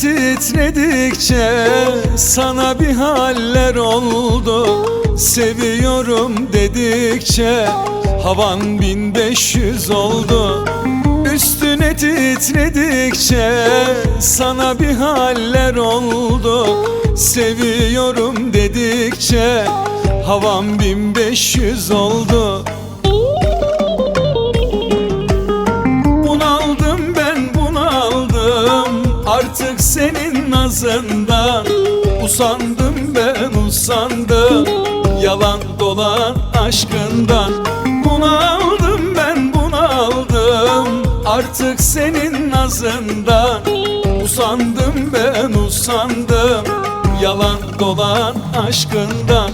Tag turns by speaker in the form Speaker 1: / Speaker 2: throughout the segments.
Speaker 1: titredikçe sana bir haller oldu. Seviyorum dedikçe havan 1500 oldu. Üstüne titredikçe sana bir haller oldu. Seviyorum dedikçe havan 1500 oldu Artık senin nazından. Usandım ben usandım. Yalan dolan aşkından. Bunaldım ben bunaldım. Artık senin nazından. Usandım ben usandım. Yalan dolan aşkından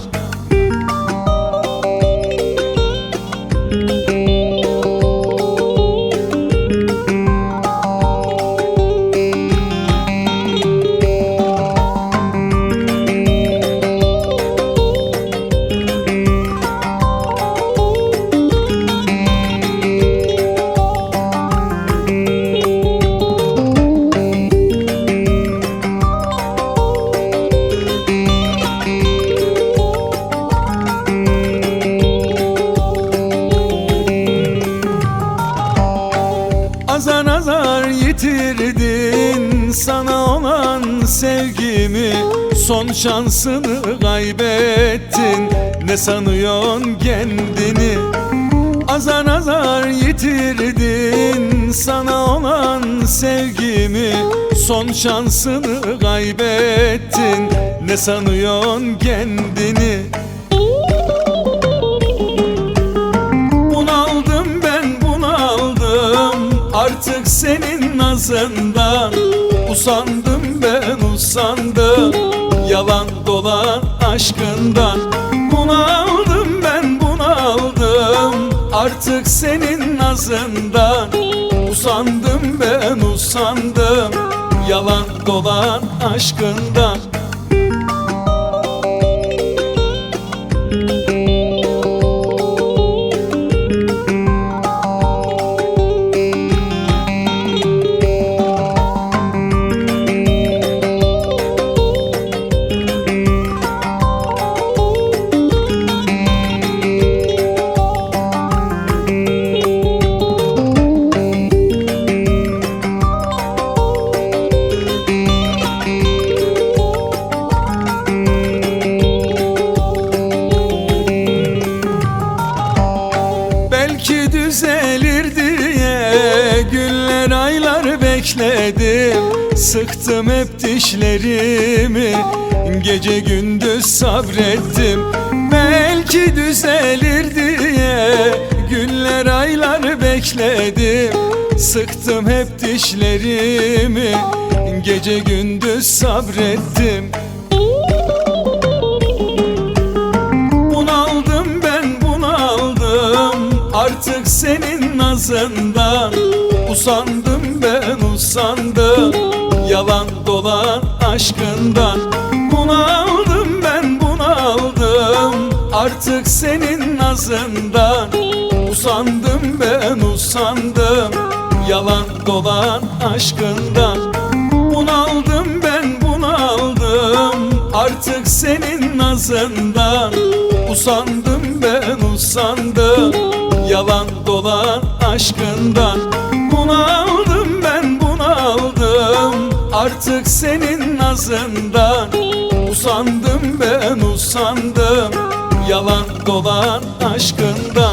Speaker 1: yitirdin sana olan sevgimi Son şansını kaybettin. Ne sanıyorsun kendini? Azar azar yitirdin sana olan sevgimi Son şansını kaybettin. Ne sanıyorsun kendini Artık senin nazından Usandım ben usandım. Yalan dolan aşkından Bunaldım ben bunaldım. Artık senin nazından Usandım ben usandım. Yalan dolan aşkından Sıktım hep dişlerimi Gece gündüz sabrettim. Belki düzelir diye Günler aylar bekledim. Sıktım hep dişlerimi Gece gündüz sabrettim. Bunaldım ben bunaldım Artık senin nazından. Usandım ben usandım Yalan dolan aşkından. Bunaldım ben bunaldım Artık senin nazından. Usandım ben usandım Yalan dolan aşkından. Bunaldım ben bunaldım Artık senin nazından. Usandım ben usandım Yalan dolan aşkından Artık senin nazından. Usandım ben usandım. Yalan dolan aşkından